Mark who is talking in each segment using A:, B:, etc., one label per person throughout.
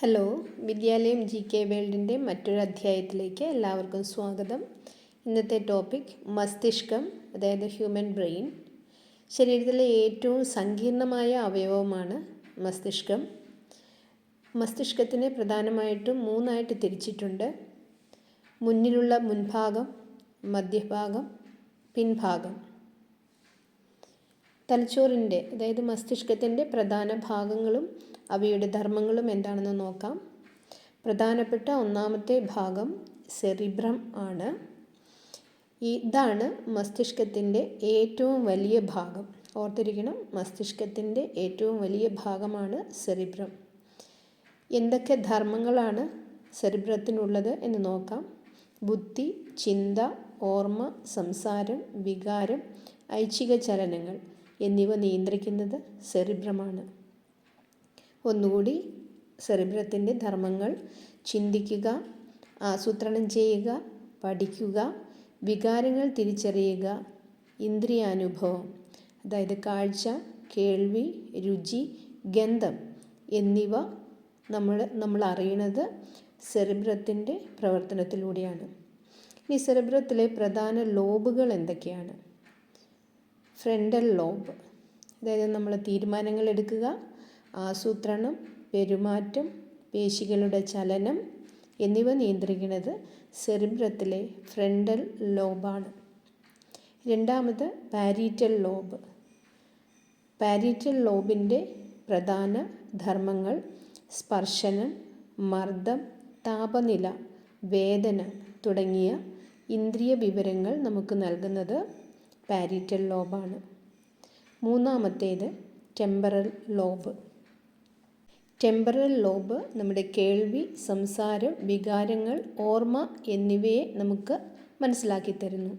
A: Hello വിദ്യാലയം G K വേൾഡിന്റെ മറ്റൊരു അധ്യായത്തിലേക്ക് എല്ലാവർക്കും സ്വാഗതം. ഇന്നത്തെ ടോപ്പിക് മസ്തിഷ്കം അതായത് ഹ്യൂമൻ ബ്രെയിൻ ശരീരത്തിലെ ഏറ്റവും സങ്കീർണമായ അവയവമാണ് മസ്തിഷ്കം. മസ്തിഷ്കത്തിനെ പ്രധാനമായിട്ടും മൂന്നായിട്ട് തിരിച്ചിട്ടുണ്ട്. മുന്നിലുള്ള മുൻഭാഗം മധ്യഭാഗം പിൻഭാഗം. തലച്ചോറിന്റെ അതായത് മസ്തിഷ്കത്തിന്റെ പ്രധാന ഭാഗങ്ങളും അവയുടെ ധർമ്മങ്ങളും എന്താണെന്ന് നോക്കാം. പ്രധാനപ്പെട്ട ഒന്നാമത്തെ ഭാഗം സെറിബ്രം ആണ്. ഇതാണ് മസ്തിഷ്കത്തിന്റെ ഏറ്റവും വലിയ ഭാഗം. ഓർത്തിരിക്കണം മസ്തിഷ്കത്തിന്റെ ഏറ്റവും വലിയ ഭാഗമാണ് സെറിബ്രം. എന്തൊക്കെ ധർമ്മങ്ങളാണ് സെറിബ്രത്തിനുള്ളത് എന്ന് നോക്കാം. ബുദ്ധി ചിന്ത ഓർമ്മ സംസാരം വികാരം ഐച്ഛിക ചലനങ്ങൾ. എന്നിവ നിയന്ത്രിക്കുന്നത് സെറിബ്രമാണ്. ഒന്നുകൂടി സെറിബ്രത്തിന്റെ ധർമ്മങ്ങൾ ചിന്തിക്കുക ആസൂത്രണം ചെയ്യുക പഠിക്കുക വികാരങ്ങൾ തിരിച്ചറിയുക ഇന്ദ്രിയാനുഭവം അതായത് കാഴ്ച കേൾവി രുചി ഗന്ധം എന്നിവ നമ്മൾ നമ്മൾ അറിയണത് സെറിബ്രത്തിന്റെ പ്രവർത്തനത്തിലൂടെയാണ്. ഇനി സെറിബ്രത്തിലെ പ്രധാന ലോബുകൾ എന്തൊക്കെയാണ്? ഫ്രണ്ടൽ ലോബ് അതായത് നമ്മൾ തീരുമാനങ്ങൾ എടുക്കുക. ആസൂത്രണം പെരുമാറ്റം പേശികളുടെ ചലനം എന്നിവ നിയന്ത്രിക്കുന്നത് സെറിബ്രത്തിലെ ഫ്രണ്ടൽ ലോബാണ് രണ്ടാമത് പാരീറ്റൽ ലോബ് പാരീറ്റൽ ലോബിന്റെ പ്രധാന ധർമ്മങ്ങൾ സ്പർശനം മർദ്ദം താപനില വേദന തുടങ്ങിയ ഇന്ദ്രിയ വിവരങ്ങൾ നമുക്ക് നൽകുന്നത് പാരീറ്റൽ ലോബാണ്. മൂന്നാമത്തേത് ടെമ്പറൽ ലോബ്. ടെമ്പറൽ ലോബ് നമ്മുടെ കേൾവി സംസാരം വികാരങ്ങൾ ഓർമ്മ എന്നിവയെ നമുക്ക് മനസ്സിലാക്കി തരുന്നു.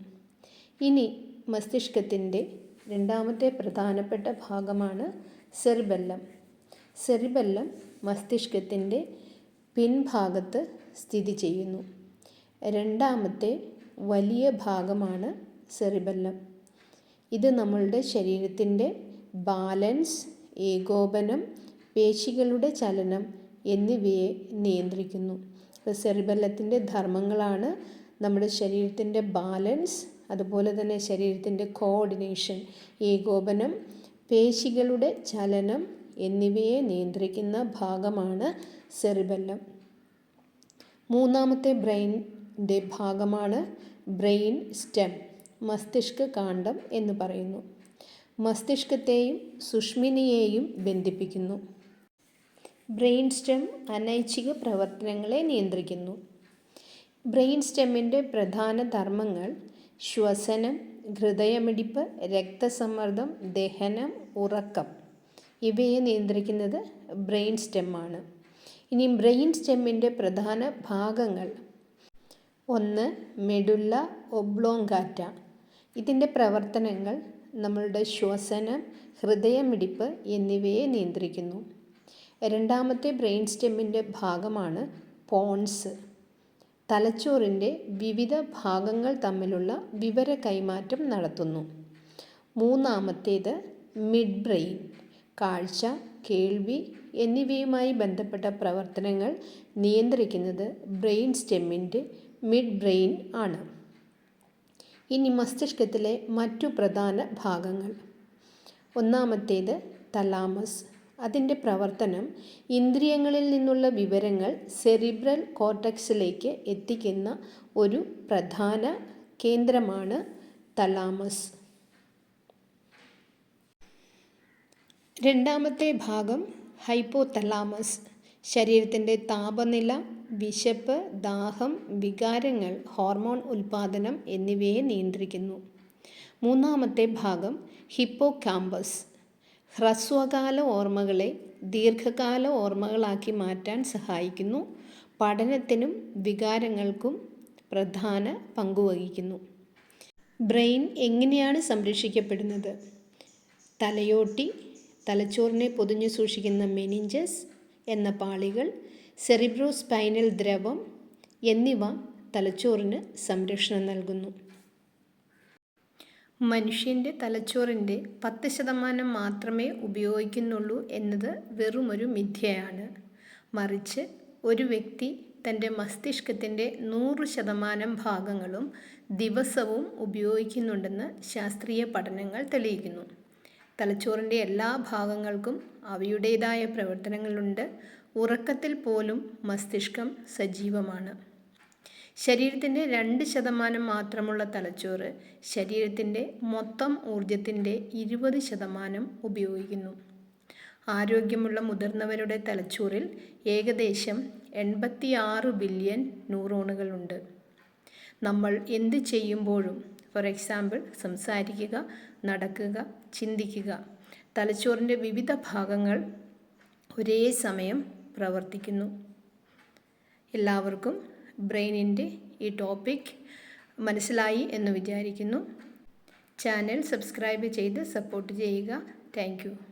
A: ഇനി മസ്തിഷ്കത്തിന്റെ രണ്ടാമത്തെ പ്രധാനപ്പെട്ട ഭാഗമാണ് സെറിബെല്ലം. സെറിബെല്ലം മസ്തിഷ്കത്തിന്റെ പിൻഭാഗത്ത് സ്ഥിതി ചെയ്യുന്നു. രണ്ടാമത്തെ വലിയ ഭാഗമാണ് സെറിബെല്ലം. ഇത് നമ്മളുടെ ശരീരത്തിന്റെ ബാലൻസ് ഏകോപനം പേശികളുടെ ചലനം എന്നിവയെ നിയന്ത്രിക്കുന്നു. സെറിബലത്തിന്റെ ധർമ്മങ്ങളാണ്. നമ്മുടെ ശരീരത്തിന്റെ ബാലൻസ് അതുപോലെ തന്നെ ശരീരത്തിന്റെ കോർഡിനേഷൻ ഏകോപനം പേശികളുടെ ചലനം എന്നിവയെ നിയന്ത്രിക്കുന്ന ഭാഗമാണ് സെറിബല്ലം. മൂന്നാമത്തെ ബ്രെയിന്റെ ഭാഗമാണ് ബ്രെയിൻ സ്റ്റെം. മസ്തിഷ്ക കാണ്ഡം എന്ന് പറയുന്നു. മസ്തിഷ്കത്തെയും സുഷ്മിനിയെയും ബന്ധിപ്പിക്കുന്നു. ബ്രെയിൻ സ്റ്റെം അനൈച്ഛിക പ്രവർത്തനങ്ങളെ നിയന്ത്രിക്കുന്നു. ബ്രെയിൻ സ്റ്റെമ്മിന്റെ പ്രധാന ധർമ്മങ്ങൾ ശ്വസനം ഹൃദയമിടിപ്പ് രക്തസമ്മർദ്ദം ദഹനം ഉറക്കം. ഇവയെ നിയന്ത്രിക്കുന്നത് ബ്രെയിൻ സ്റ്റെമ്മാണ് ഇനി ബ്രെയിൻ സ്റ്റെമ്മിന്റെ പ്രധാന ഭാഗങ്ങൾ. ഒന്ന് മെഡുല്ല ഒബ്ലോങ്കാറ്റ. ഇതിന്റെ പ്രവർത്തനങ്ങൾ നമ്മളുടെ ശ്വസനം ഹൃദയമിടിപ്പ് എന്നിവയെ നിയന്ത്രിക്കുന്നു. രണ്ടാമത്തെ ബ്രെയിൻ സ്റ്റെമ്മിന്റെ ഭാഗമാണ് പോൺസ്. തലച്ചോറിന്റെ വിവിധ ഭാഗങ്ങൾ തമ്മിലുള്ള വിവര കൈമാറ്റം നടത്തുന്നു. മൂന്നാമത്തേത് മിഡ് ബ്രെയിൻ കാഴ്ച കേൾവി എന്നിവയുമായി ബന്ധപ്പെട്ട പ്രവർത്തനങ്ങൾ നിയന്ത്രിക്കുന്നത് ബ്രെയിൻ സ്റ്റെമ്മിന്റെ മിഡ് ബ്രെയിൻ ആണ്. ഇനി മസ്തിഷ്കത്തിലെ മറ്റു പ്രധാന ഭാഗങ്ങൾ. ഒന്നാമത്തേത് തലാമസ് അതിന്റെ പ്രവർത്തനം ഇന്ദ്രിയങ്ങളിൽ നിന്നുള്ള വിവരങ്ങൾ സെറിബ്രൽ കോർട്ടക്സിലേക്ക് എത്തിക്കുന്ന ഒരു പ്രധാന കേന്ദ്രമാണ് തലാമസ് രണ്ടാമത്തെ ഭാഗം ഹൈപ്പോ തലാമസ് ശരീരത്തിന്റെ താപനില വിശപ്പ് ദാഹം വികാരങ്ങൾ ഹോർമോൺ ഉൽപാദനം എന്നിവയെ നിയന്ത്രിക്കുന്നു. മൂന്നാമത്തെ ഭാഗം ഹിപ്പോ ക്യാമ്പസ് ഹ്രസ്വകാല ഓർമ്മകളെ ദീർഘകാല ഓർമ്മകളാക്കി മാറ്റാൻ സഹായിക്കുന്നു. പഠനത്തിനും വികാരങ്ങൾക്കും പ്രധാന പങ്കുവഹിക്കുന്നു. ബ്രെയിൻ എങ്ങനെയാണ് സംരക്ഷിക്കപ്പെടുന്നത്? തലയോട്ടി തലച്ചോറിനെ പൊതിഞ്ഞു സൂക്ഷിക്കുന്ന മെനിഞ്ചസ് എന്ന പാളികൾ സെറിബ്രോസ്പൈനൽ ദ്രവം എന്നിവ തലച്ചോറിന് സംരക്ഷണം നൽകുന്നു. മനുഷ്യന്റെ തലച്ചോറിന്റെ പത്ത് ശതമാനം മാത്രമേ ഉപയോഗിക്കുന്നുള്ളൂ എന്നത് വെറുമൊരു മിഥ്യയാണ്. മറിച്ച് ഒരു വ്യക്തി തന്റെ മസ്തിഷ്കത്തിന്റെ നൂറ് ശതമാനം ഭാഗങ്ങളും ദിവസവും ഉപയോഗിക്കുന്നുണ്ടെന്ന് ശാസ്ത്രീയ പഠനങ്ങൾ തെളിയിക്കുന്നു. തലച്ചോറിന്റെ എല്ലാ ഭാഗങ്ങൾക്കും അവയുടേതായ പ്രവർത്തനങ്ങളുണ്ട്. ഉറക്കത്തിൽ പോലും മസ്തിഷ്കം സജീവമാണ്. ശരീരത്തിന്റെ രണ്ട് ശതമാനം മാത്രമുള്ള തലച്ചോറ് ശരീരത്തിന്റെ മൊത്തം ഊർജത്തിന്റെ ഇരുപത് ശതമാനം ഉപയോഗിക്കുന്നു. ആരോഗ്യമുള്ള മുതിർന്നവരുടെ തലച്ചോറിൽ ഏകദേശം എൺപത്തിയാറ് ബില്യൺ ന്യൂറോണുകളുണ്ട്. നമ്മൾ എന്ത് ചെയ്യുമ്പോഴും ഫോർ എക്സാമ്പിൾ സംസാരിക്കുക നടക്കുക ചിന്തിക്കുക തലച്ചോറിന്റെ വിവിധ ഭാഗങ്ങൾ ഒരേ സമയം പ്രവർത്തിക്കുന്നു. എല്ലാവർക്കും ബ്രെയിനിന്റെ ഈ ടോപ്പിക് മനസ്സിലായി എന്ന് വിചാരിക്കുന്നു. ചാനൽ സബ്സ്ക്രൈബ് ചെയ്ത് സപ്പോർട്ട് ചെയ്യുക. താങ്ക്